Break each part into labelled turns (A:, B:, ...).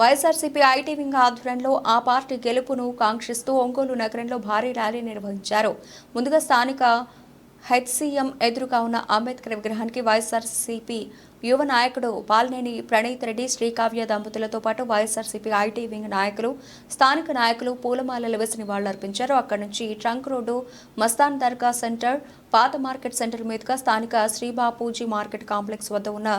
A: YSRCP IT wing ఆధ్వర్యంలో ఆ party గెలుపును కాంక్షిస్తూ ఒంగోలు నగరంలో భారీ ర్యాలీ నిర్వహించారు. ముందుగా స్థానిక హెచ్సిఎం ఎదురుగా ఉన్న అంబేద్కర్ విగ్రహానికి వైఎస్ఆర్సీపీ యువ నాయకుడు బాలినేని ప్రణీత్ రెడ్డి శ్రీకావ్య దంపతులతో పాటు వైఎస్ఆర్సీపీ ఐటీ వింగ్ నాయకులు స్థానిక నాయకులు పూలమాలలు వేసి నివాళులర్పించారు. అక్కడి నుంచి trunk road Mastan Dargah center పాత మార్కెట్ సెంటర్ మీదుగా స్థానిక శ్రీబాపూజీ మార్కెట్ కాంప్లెక్స్ వద్ద ఉన్న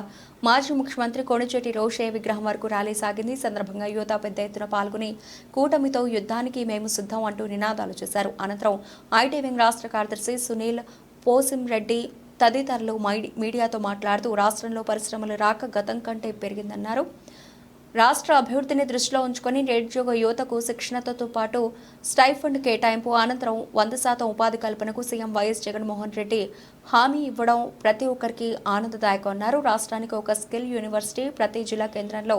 A: మాజీ ముఖ్యమంత్రి కొణిచేటి రోషే విగ్రహం వరకు ర్యాలీ సాగింది. సందర్భంగా యువత పెద్ద ఎత్తున పాల్గొని కూటమితో యుద్ధానికి మేము సిద్ధం అంటూ నినాదాలు చేశారు. అనంతరం ఐటీ వింగ్ రాష్ట్ర కార్యదర్శి సునీల్ పోసింరెడ్డి తదితరులు మీడియాతో మాట్లాడుతూ రాష్ట్రంలో పరిశ్రమలు రాక గతం కంటే పెరిగిందన్నారు. రాష్ట్ర అభివృద్ధిని దృష్టిలో ఉంచుకొని నిరుద్యోగ యువతకు శిక్షణతో పాటు స్టైఫండ్ కేటాయింపు అనంతరం వంద శాతం ఉపాధి కల్పనకు సీఎం వైఎస్ జగన్మోహన్ రెడ్డి హామీ ఇవ్వడం ప్రతి ఒక్కరికి ఆనందదాయకం అన్నారు. రాష్ట్రానికి ఒక స్కిల్ యూనివర్సిటీ ప్రతి జిల్లా కేంద్రంలో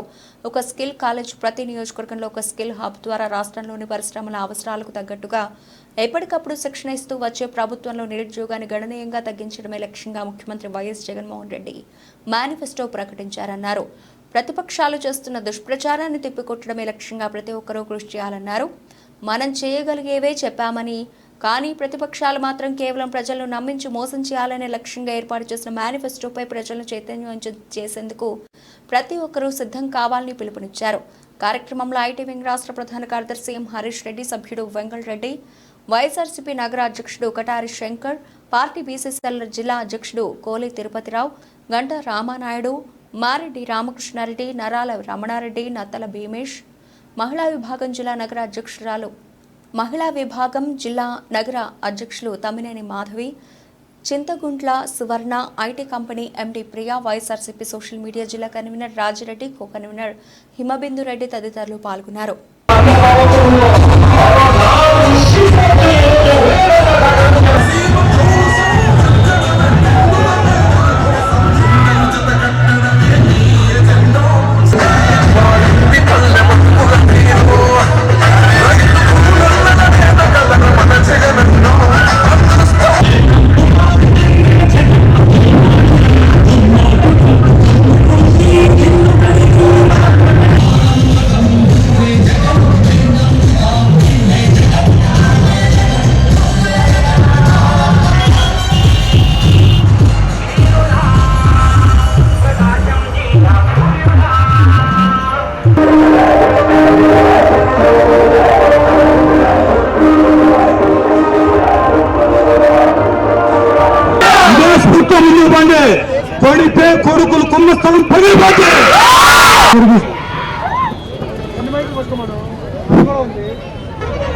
A: ఒక స్కిల్ కాలేజ్ ప్రతి నియోజకవర్గంలో ఒక స్కిల్ హబ్ ద్వారా రాష్ట్రంలోని పరిశ్రమల అవసరాలకు తగ్గట్టుగా ఎప్పటికప్పుడు శిక్షణ ఇస్తూ వచ్చే ప్రభుత్వంలో నిరుద్యోగాన్ని గణనీయంగా తగ్గించడమే లక్ష్యంగా ముఖ్యమంత్రి వైఎస్ జగన్మోహన్ రెడ్డి మేనిఫెస్టో ప్రకటించారన్నారు. ప్రతిపక్షాలు చేస్తున్న దుష్ప్రచారాన్ని తిప్పికొట్టడమే లక్ష్యంగా ప్రతి ఒక్కరూ కృషి చేయాలన్నారు. మనం చేయగలిగేవే చెప్పామని కానీ ప్రతిపక్షాలు మాత్రం కేవలం ప్రజలను నమ్మించి మోసం చేయాలనే లక్ష్యంగా ఏర్పాటు చేసిన మేనిఫెస్టోపై ప్రజలను చైతన్యం చేసేందుకు ప్రతి ఒక్కరూ సిద్ధం కావాలని పిలుపునిచ్చారు. కార్యక్రమంలో ఐటీ వింగ్ రాష్ట్ర ప్రధాన కార్యదర్శి ఎం హరీష్ రెడ్డి సభ్యుడు వెంకల్ రెడ్డి వైఎస్ఆర్సీపీ నగర అధ్యక్షుడు కటారి శంకర్ పార్టీ బీసీసీఎల్ జిల్లా అధ్యక్షుడు కోలి తిరుపతిరావు గంట రామానాయుడు మారెడ్డి రామకృష్ణారెడ్డి నరాల రమణారెడ్డి నత్తల భీమేష్ మహిళా విభాగం జిల్లా నగర అధ్యక్షురాలు మహిళా విభాగం జిల్లా నగర అధ్యక్షులు Tammineni Madhavi Chintaguntla Suvarna IT company MD Priya YSRCP social media జిల్లా convener Rajireddy co convener Himabindu Reddy తదితరులు పాల్గొన్నారు.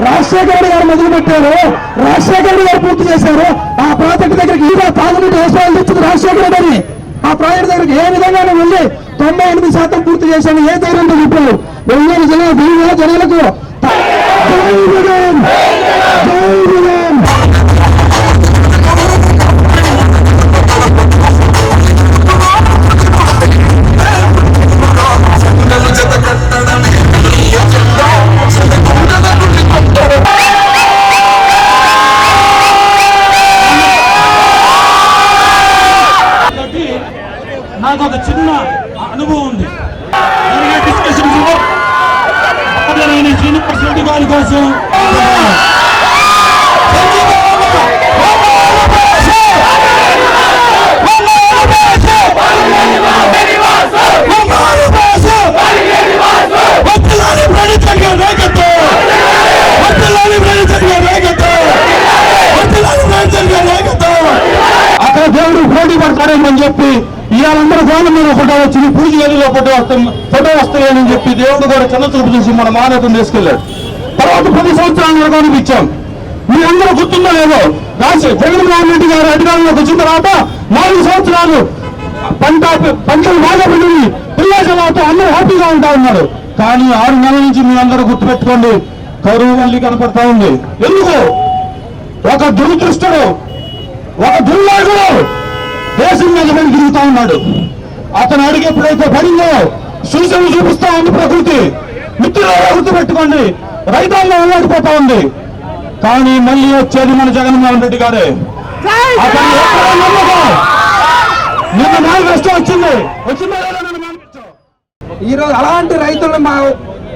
B: రాజశేఖర రెడ్డి గారు మొదలు పెట్టారు రాజశేఖర రెడ్డి గారు పూర్తి చేశారు. ఆ ప్రాజెక్ట్ దగ్గరికి ఈగా తాగునీటి అవసరాలు తెచ్చింది రాజశేఖర రెడ్డి ఆ ప్రాజెక్ట్ దగ్గరికి ఏ విధంగా వెళ్ళి తొంభై ఎనిమిది శాతం పూర్తి చేశాను ఏ ధైర్యంతో ఇప్పుడు? ఒంగోలు జిల్లా దీనిలో జనాలకు నాకు ఒక చిన్న అనుభవం ఉంది. జరిగే డిస్కషన్స్ శ్రీనివాస్ రెడ్డి గారి కోసం అక్కడ దేవుడు పోటీ పడతాడేమని చెప్పి ఇవాళందరూ గోడ మీద ఫోటో వచ్చింది పూజ గదిలో ఫోటో వస్తాం ఫోటో వస్తాయని చెప్పి దేవుడు కూడా చిన్న చూపు చూసి మన మానవతను తీసుకెళ్ళాడు తర్వాత పది సంవత్సరాలు వరకు ఇచ్చాం మీ అందరూ గుర్తుందో లేదో రాసి జగన్మోహన్ రెడ్డి గారు అధికారంలోకి వచ్చిన తర్వాత నాలుగు సంవత్సరాలు పంట పంటలు బాగా పండింది. పిల్లలతో అందరూ హ్యాపీగా ఉంటా ఉన్నారు. కానీ ఆరు నెలల నుంచి మీ అందరూ గుర్తుపెట్టుకోండి కరువు మళ్ళీ కనపడతా ఉంది. ఎందుకు? ఒక దురదృష్టడు ఒక దుర్మార్గుడు దేశం మీద పడి తిరుగుతా ఉన్నాడు. అతను అడిగి ఎప్పుడైతే పడిందో సూచనలు చూపిస్తా ఉంది ప్రకృతి. మిత్రులు గుర్తు పెట్టుకోండి రైతాంగం అల్లాడిపోతా ఉంది. కానీ మళ్ళీ వచ్చేది మన జగన్మోహన్ రెడ్డి గారే. అతను నిన్న మేనిఫెస్టో వచ్చింది. వచ్చిందో
C: ఈరోజు అలాంటి రైతులు మా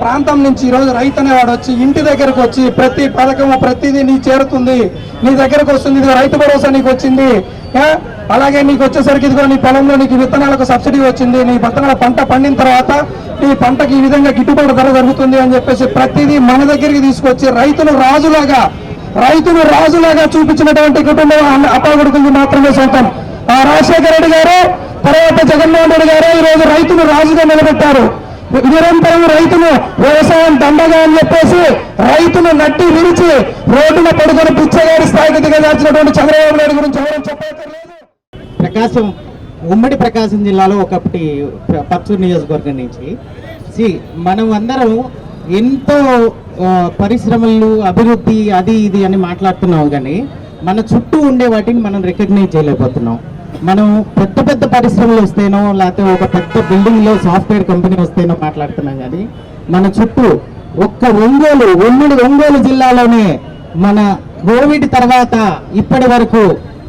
C: ప్రాంతం నుంచి ఈరోజు రైతు అనేవాడు వచ్చి ఇంటి దగ్గరకు వచ్చి ప్రతి పథకము ప్రతిదీ నీ చేరుతుంది. నీ దగ్గరకు వస్తుంది ఇదిగో రైతు భరోసా నీకు వచ్చింది. అలాగే నీకు వచ్చేసరికి ఇదిగో నీ పొలంలో నీకు విత్తనాలకు సబ్సిడీ వచ్చింది. నీ విత్తనాల పంట పండిన తర్వాత నీ పంటకి ఈ విధంగా గిట్టుబాటు ధర జరుగుతుంది అని చెప్పేసి ప్రతిదీ మన దగ్గరికి తీసుకొచ్చి రైతులు రాజులాగా రైతును రాజులాగా చూపించినటువంటి కుటుంబం అప్పగొడుకుంది మాత్రమే సొంతం. ఆ రాజశేఖర రెడ్డి గారు తర్వాత జగన్మోహన్ రెడ్డి గారు ఈ రోజు రాజుగా నిలబెట్టారు. నిరంతరం రైతును వ్యవసాయం దండగా అని చెప్పేసి రైతును నట్టి విరిచి రోడ్డున పడుకొని పిచ్చగాడి స్థాయికి దిగజార్చినటువంటి చంద్రబాబు నాయుడు గురించి ఎవరు చెప్పలేదు
D: ప్రకాశం ఉమ్మడి ప్రకాశం జిల్లాలో ఒకటి పచ్చూరు నియోజకవర్గం నుంచి. సి మనం అందరం ఎంతో పరిశ్రమలు అభివృద్ధి అది ఇది అని మాట్లాడుతున్నాం కానీ మన చుట్టూ ఉండే వాటిని మనం రికగ్నైజ్ చేయలేకపోతున్నాం. మనం పెద్ద పెద్ద పరిశ్రమలు వస్తేనో లేకపోతే ఒక పెద్ద బిల్డింగ్లో సాఫ్ట్వేర్ కంపెనీ వస్తేనో మాట్లాడుతున్నాం కానీ మన చుట్టూ ఒక్క ఒంగోలు ఉమ్మడి ఒంగోలు జిల్లాలోనే మన కోవిడ్ తర్వాత ఇప్పటి వరకు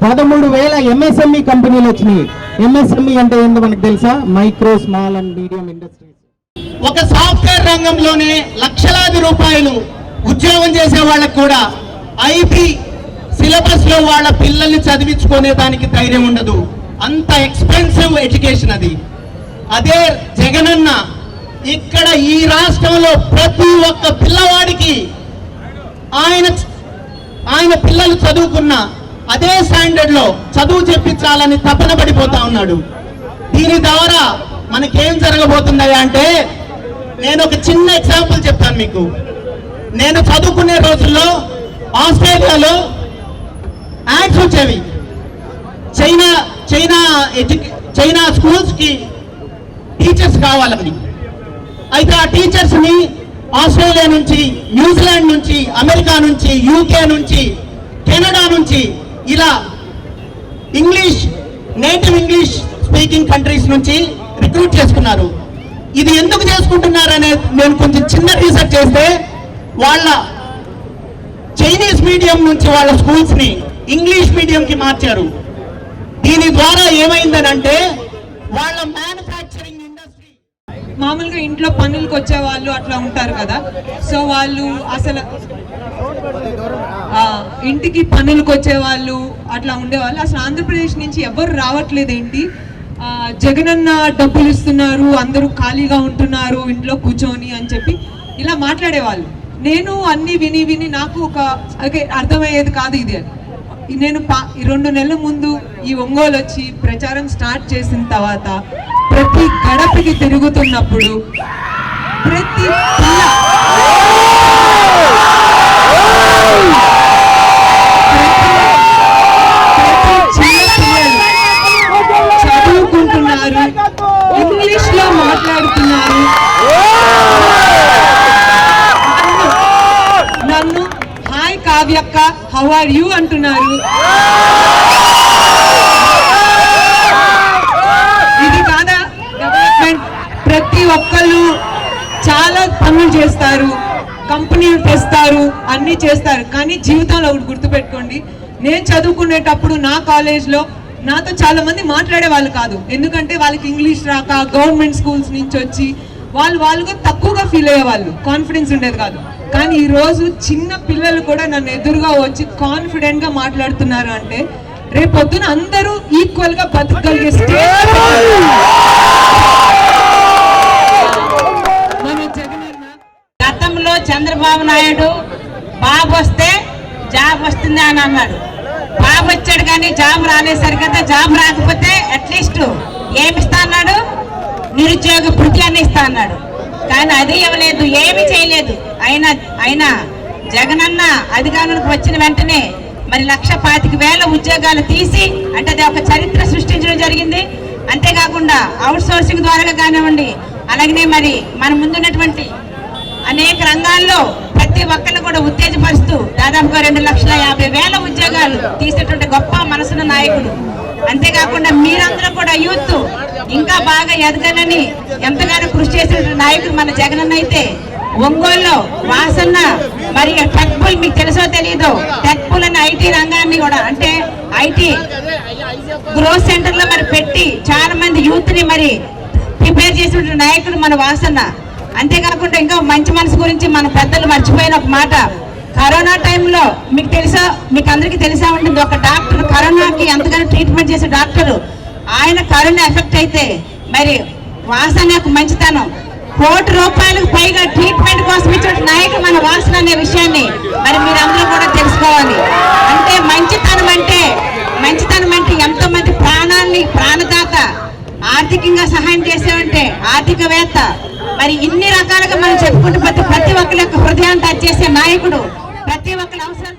D: పదమూడు వేల ఎంఎస్ఎంఈ కంపెనీలు వచ్చినాయి. ఎంఎస్ఎంఈ అంటే ఏందో మనకు తెలుసా? Micro small and medium industries.
E: ఒక సాఫ్ట్వేర్ రంగంలోనే లక్షలాది రూపాయలు ఉద్యోగం చేసే వాళ్ళకు కూడా ఐటీ సిలబస్లో వాళ్ళ పిల్లల్ని చదివించుకునే దానికి ధైర్యం ఉండదు. అంత ఎక్స్పెన్సివ్ ఎడ్యుకేషన్ అది. అదే జగనన్న ఇక్కడ ఈ రాష్ట్రంలో ప్రతి ఒక్క పిల్లవాడికి ఆయన ఆయన పిల్లలు చదువుకున్న అదే స్టాండర్డ్లో చదువు చెప్పించాలని తపన పడిపోతా ఉన్నాడు. దీని ద్వారా మనకేం జరగబోతుందయ్యా అంటే నేను ఒక చిన్న ఎగ్జాంపుల్ చెప్తాను మీకు. నేను చదువుకునే రోజుల్లో ఆస్ట్రేలియాలో యాడ్స్ వచ్చేవి. చైనా చైనా చైనా స్కూల్స్కి టీచర్స్ కావాలని. అయితే ఆ టీచర్స్ని ఆస్ట్రేలియా నుంచి న్యూజిలాండ్ నుంచి అమెరికా నుంచి యూకే నుంచి కెనడా నుంచి ఇలా English native English speaking countries నుంచి రిక్రూట్ చేసుకున్నారు. ఇది ఎందుకు చేసుకుంటున్నారనే నేను కొంచెం చిన్న రీసెర్చ్ చేస్తే వాళ్ళ చైనీస్ మీడియం నుంచి వాళ్ళ స్కూల్స్ని ఇంగ్లీష్ మీడియం కి మార్చారు. దీని ద్వారా ఏమైందని అంటే వాళ్ళ మ్యానుఫ్యాక్చరింగ్ ఇండస్ట్రీ
F: మామూలుగా ఇంట్లో పనులకు వచ్చే వాళ్ళు అట్లా ఉంటారు కదా. సో వాళ్ళు అసలు ఆ, ఇంటికి పనులకు వచ్చే వాళ్ళు అట్లా ఉండేవాళ్ళు. అసలు ఆంధ్రప్రదేశ్ నుంచి ఎవరు రావట్లేదు ఏంటి జగనన్న డబ్బులు ఇస్తున్నారు అందరూ ఖాళీగా ఉంటున్నారు ఇంట్లో కూర్చొని అని చెప్పి ఇలా మాట్లాడేవాళ్ళు. నేను అన్ని విని విని నాకు ఒక అర్థమయ్యేది కాదు ఇది అని. నేను పా- ఈ రెండు నెలల ముందు ఈ ఒంగోలు వచ్చి ప్రచారం స్టార్ట్ చేసిన తర్వాత ప్రతి గడపకి తిరుగుతున్నప్పుడు ప్రతి పిల్ల చదువుకుంటున్నారు ఇంగ్లీష్లో మాట్లాడుతున్నారు. నన్ను- నన్ను హాయ్ కావ్యక్క హౌ ఆర్ యూ అంటున్నారు? ఇది కాదా? డెవలప్మెంట్ ప్రతి ఒక్కళ్ళు చాలా పనులు చేస్తారు కంపెనీలు తెస్తారు అన్ని చేస్తారు. కానీ జీవితంలో ఒకటి గుర్తుపెట్టుకోండి నేను చదువుకునేటప్పుడు నా కాలేజ్లో నాతో చాలా మంది మాట్లాడే వాళ్ళు కాదు. ఎందుకంటే వాళ్ళకి ఇంగ్లీష్ రాక గవర్నమెంట్ స్కూల్స్ నుంచి వచ్చి వాళ్ళు వాళ్ళుగా తక్కువగా ఫీల్ అయ్యేవాళ్ళు. కాన్ఫిడెన్స్ ఉండేది కాదు. కానీ ఈరోజు చిన్న పిల్లలు కూడా నన్ను ఎదురుగా వచ్చి కాన్ఫిడెంట్గా మాట్లాడుతున్నారు అంటే రేపొద్దున అందరూ ఈక్వల్గా బతకగలిగే స్టేజ్
G: గతంలో చంద్రబాబు నాయుడు బాబు వస్తే జాబ్ వస్తుంది అని అన్నాడు. బాబు వచ్చాడు కానీ జాబ్ రాలేసరికి కదా జాబ్ రాకపోతే అట్లీస్ట్ ఏమి ఇస్తా అన్నాడు? నిరుద్యోగ భృతి అని ఇస్తా అన్నాడు. కానీ అది ఇవ్వలేదు ఏమి చేయలేదు. అయినా అయినా జగనన్న అధికారంలోకి వచ్చిన వెంటనే మరి లక్ష పాతిక వేల ఉద్యోగాలు తీసి అంటే అది ఒక చరిత్ర సృష్టించడం జరిగింది. అంతేకాకుండా అవుట్ సోర్సింగ్ ద్వారా కానివ్వండి అలాగనే మరి మన ముందున్నటువంటి అనేక రంగాల్లో ప్రతి ఒక్కరిని కూడా ఉత్తేజపరుస్తూ దాదాపుగా రెండు లక్షల యాభై వేల ఉద్యోగాలు తీసేటువంటి గొప్ప మనసున్న నాయకుడు అంతేకాకుండా మీరందరూ కూడా యూత్ ఇంకా బాగా ఎదగాలని ఎంతగానో కృషి చేసిన నాయకుడు మన జగనన్న అయితే ఒంగోలులో వాసన్న మరి టెక్బుల్ మీకు తెలుసో తెలియదో టెక్బుల్ అనే ఐటీ రంగాన్ని కూడా అంటే ఐటీ గ్రోత్ సెంటర్లో మరి పెట్టి చాలా మంది యూత్ని మరి ప్రిపేర్ చేసిన నాయకుడు మన వాసన్న. అంతేకాకుండా ఇంకా మంచి మనసు గురించి మన పెద్దలు మర్చిపోయిన ఒక మాట. కరోనా టైంలో మీకు తెలుసా? మీకు అందరికీ తెలిసా ఉంటుంది ఒక డాక్టర్ కరోనాకి ఎంతగానో ట్రీట్మెంట్ చేసే డాక్టర్. ఆయన కరోనా ఎఫెక్ట్ అయితే మరి వాసన యొక్క మంచితనం. కోటి రూపాయలకు పైగా ట్రీట్మెంట్ కోసం ఇచ్చిన నాయకుడు మన వాసన అనే విషయాన్ని మరి మీరందరూ కూడా తెలుసుకోవాలి. అంటే మంచితనం అంటే మంచితనం అంటే ఎంతో మంది ప్రాణాన్ని ప్రాణదాత ఆర్థికంగా సహాయం చేసేవంటే ఆర్థికవేత్త. మరి ఇన్ని రకాలుగా మనం చెప్పుకుంటూ ప్రతి ప్రతి ఒక్కరి యొక్క హృదయాన్ని టచ్ చేసే నాయకుడు ప్రతి ఒక్కరి అవసరం